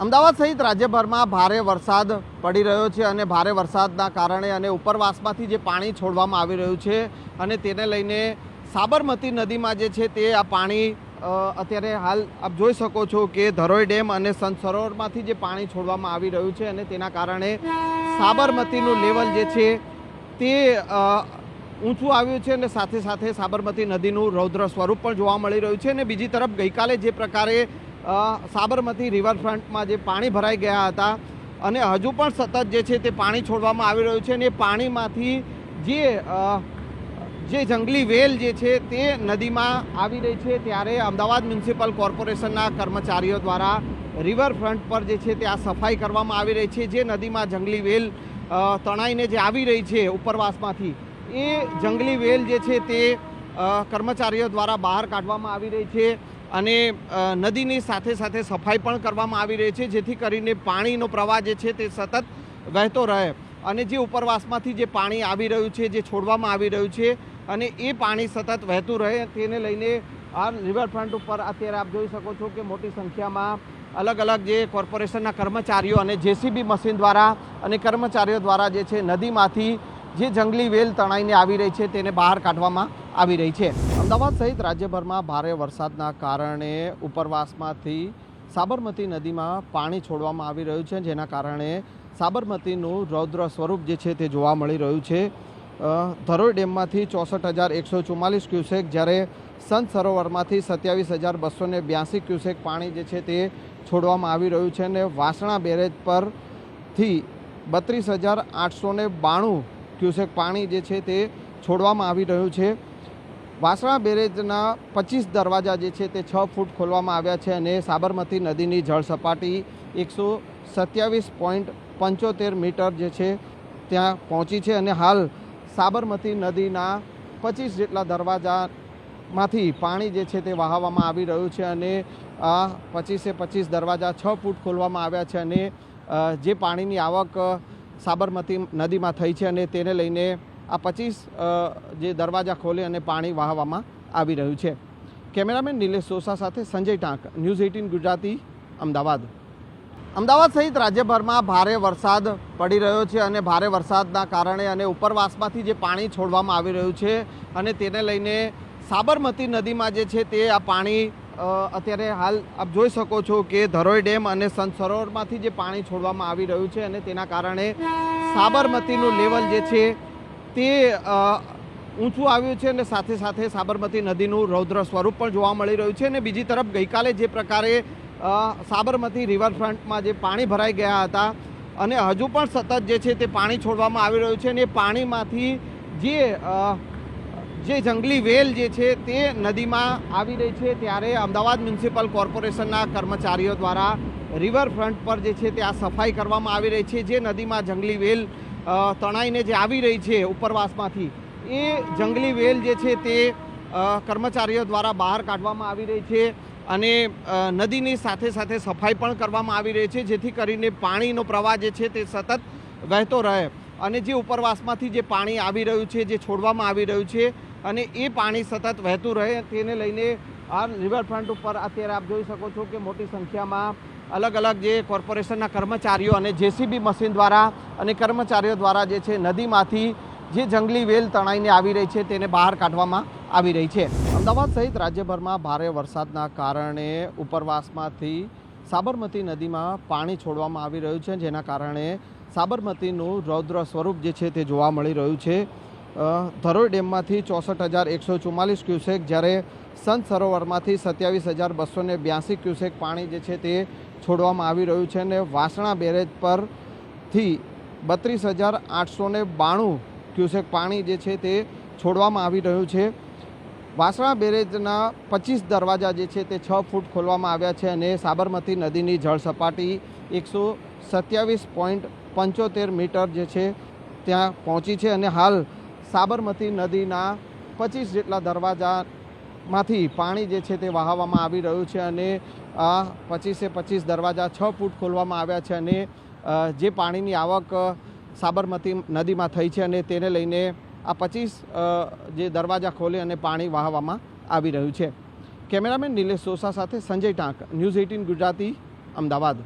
અમદાવાદ સહિત રાજ્યભરમાં ભારે વરસાદ પડી રહ્યો છે અને ભારે વરસાદના કારણે અને ઉપરવાસમાંથી જે પાણી છોડવામાં આવી રહ્યું છે અને તેને લઈને સાબરમતી નદીમાં જે છે તે આ પાણી અત્યારે હાલ આપ જોઈ શકો છો કે ધરોઈ ડેમ અને સંત સરોવરમાંથી જે પાણી છોડવામાં આવી રહ્યું છે અને તેના કારણે સાબરમતીનું લેવલ જે છે તે ઊંચું આવ્યું છે અને સાથે સાથે સાબરમતી નદીનું રૌદ્ર સ્વરૂપ પણ જોવા મળી રહ્યું છે અને બીજી તરફ ગઈકાલે જે પ્રકારે સાબરમતી રિવરફ્રન્ટમાં જે પાણી ભરાઈ ગયા હતા અને હજુ પણ સતત જે છે તે પાણી છોડવામાં આવી રહ્યું છે અને એ પાણીમાંથી જે જે જંગલી વેલ જે છે તે નદીમાં આવી રહી છે ત્યારે અમદાવાદ મ્યુનિસિપલ કોર્પોરેશનના કર્મચારીઓ દ્વારા રિવરફ્રન્ટ પર જે છે તે આ સફાઈ કરવામાં આવી રહી છે. જે નદીમાં જંગલી વેલ તણાઈને જે આવી રહી છે ઉપરવાસમાંથી, એ જંગલી વેલ જે છે તે કર્મચારીઓ દ્વારા બહાર કાઢવામાં આવી રહી છે. અને નદીની સાથે સાથે સફાઈ પણ કરવામાં આવી રહી છે, જેથી કરીને પાણીનો પ્રવાહ જે છે તે સતત વહેતો રહે. અને જે ઉપરવાસમાંથી જે પાણી આવી રહ્યું છે, જે છોડવામાં આવી રહ્યું છે, અને એ પાણી સતત વહેતું રહે, તેને લઈને આ રિવરફ્રન્ટ ઉપર અત્યારે આપ જોઈ શકો છો કે મોટી સંખ્યામાં અલગ અલગ જે કોર્પોરેશનના કર્મચારીઓ અને જેસીબી મશીન દ્વારા અને કર્મચારીઓ દ્વારા જે છે નદીમાંથી જે જંગલી વેલ તણાઈને આવી રહી છે, તેને બહાર કાઢવામાં આવી રહી છે. અમદાવાદ સહિત રાજ્યભરમાં ભારે વરસાદના કારણે ઉપરવાસમાંથી સાબરમતી નદીમાં પાણી છોડવામાં આવી રહ્યું છે, જેના કારણે સાબરમતીનું રૌદ્ર સ્વરૂપ જે છે તે જોવા મળી રહ્યું છે. ધરોઈ ડેમમાંથી ચોસઠ હજાર એકસો ચુમ્માલીસ ક્યુસેક, જ્યારે સંત સરોવરમાંથી સત્યાવીસ હજાર બસો ને બ્યાસી ક્યુસેક પાણી જે છે તે છોડવામાં આવી રહ્યું છે અને વાસણા બેરેજ પરથી બત્રીસ હજાર આઠસો ને બાણું ક્યુસેક પાણી જે છે તે છોડવામાં આવી રહ્યું છે. વાસણા બેરેજના પચીસ દરવાજા જે છે તે છ ફૂટ ખોલવામાં આવ્યા છે અને સાબરમતી નદીની જળ સપાટી એકસો સત્યાવીસ પોઈન્ટ પંચોતેર મીટર જે છે ત્યાં પહોંચી છે અને હાલ સાબરમતી નદીના પચીસ જેટલા દરવાજામાંથી પાણી જે છે તે વહાવવામાં આવી રહ્યું છે અને આ પચીસે પચીસ દરવાજા છ ફૂટ ખોલવામાં આવ્યા છે અને જે પાણીની આવક સાબરમતી નદીમાં થઈ છે અને તેને લઈને આ પચીસ જે દરવાજા ખોલી અને પાણી વહાવવામાં આવી રહ્યું છે. કેમેરામેન નિલેશ સોસા સાથે સંજય ટાંક, ન્યૂઝ એઇટીન ગુજરાતી, અમદાવાદ. અમદાવાદ સહિત રાજ્યભરમાં ભારે વરસાદ પડી રહ્યો છે અને ભારે વરસાદના કારણે અને ઉપરવાસમાંથી જે પાણી છોડવામાં આવી રહ્યું છે અને તેને લઈને સાબરમતી નદીમાં જે છે તે આ પાણી અત્યારે હાલ આપ જોઈ શકો છો કે ધરોઈ ડેમ અને સંત સરોવરમાંથી જે પાણી છોડવામાં આવી રહ્યું છે અને તેના કારણે સાબરમતીનું લેવલ જે છે તે ઊંચું આવ્યું છે અને સાથે સાથે સાબરમતી નદીનું રૌદ્ર સ્વરૂપ પણ જોવા મળી રહ્યું છે અને બીજી તરફ ગઈકાલે જે પ્રકારે સાબરમતી રિવરફ્રન્ટમાં જે પાણી ભરાઈ ગયા હતા અને હજુ પણ સતત જે છે તે પાણી છોડવામાં આવી રહ્યું છે અને એ પાણીમાંથી જે જે જંગલી વેલ જે છે તે નદીમાં આવી રહી છે ત્યારે અમદાવાદ મ્યુનિસિપલ કોર્પોરેશનના કર્મચારીઓ દ્વારા રિવરફ્રન્ટ પર જે છે તે આ સફાઈ કરવામાં આવી રહી છે જે નદીમાં જંગલી વેલ તણાઈને જે આવી રહી છે ઉપરવાસમાંથી, એ જંગલી વેલ જે છે તે કર્મચારીઓ દ્વારા બહાર કાઢવામાં આવી રહી છે અને નદીની સાથે સાથે સફાઈ પણ કરવામાં આવી રહી છે, જેથી કરીને પાણીનો પ્રવાહ જે છે તે સતત વહેતો રહે અને જે ઉપરવાસમાંથી જે પાણી આવી રહ્યું છે, જે છોડવામાં આવી રહ્યું છે અને એ પાણી સતત વહેતું રહે, તેને લઈને આ રિવરફ્રન્ટ ઉપર અત્યારે આપ જોઈ શકો છો કે મોટી સંખ્યામાં અલગ અલગ જે કોર્પોરેશનના કર્મચારીઓ અને જેસીબી મશીન દ્વારા અને કર્મચારીઓ દ્વારા જે છે નદીમાંથી જે જંગલી વેલ તણાઈને આવી રહી છે તેને બહાર કાઢવામાં આવી રહી છે. અમદાવાદ સહિત રાજ્યભરમાં ભારે વરસાદના કારણે ઉપરવાસમાંથી સાબરમતી નદીમાં પાણી છોડવામાં આવી રહ્યું છે, જેના કારણે સાબરમતીનું રૌદ્ર સ્વરૂપ જે છે તે જોવા મળી રહ્યું છે. ધરોઈ ડેમમાંથી ચોસઠ હજાર એકસો ચુમ્માલીસ ક્યુસેક જ્યારે સંત સરોવરમાંથી સત્યાવીસ હજાર બસો બ્યાસી ક્યુસેક પાણી જે છે તે છોડવામાં આવી રહ્યું છે અને વાસણા બેરેજ પરથી બત્રીસ હજાર આઠસો બાણું ક્યુસેક પાણી જે છે તે છોડવામાં આવી રહ્યું છે. વાસણા બેરેજના પચીસ દરવાજા જે છે તે છ ફૂટ ખોલવામાં આવ્યા છે અને સાબરમતી નદીની જળ સપાટી એકસો સત્યાવીસ પોઈન્ટ પંચોતેર મીટર જે છે ત્યાં પહોંચી છે અને હાલ સાબરમતી નદીના પચીસ જેટલા દરવાજામાંથી પાણી જે છે તે વહાવવામાં આવી રહ્યું છે અને આ પચીસે પચીસ દરવાજા છ ફૂટ ખોલવામાં આવ્યા છે અને જે પાણીની આવક સાબરમતી નદીમાં થઈ છે અને તેને લઈને આ પચીસ જે દરવાજા ખોલી અને પાણી વહાવવામાં આવી રહ્યું છે. કેમેરામેન નિલેશ સોસા સાથે સંજય ટાંક, ન્યૂઝ એઇટીન ગુજરાતી, અમદાવાદ.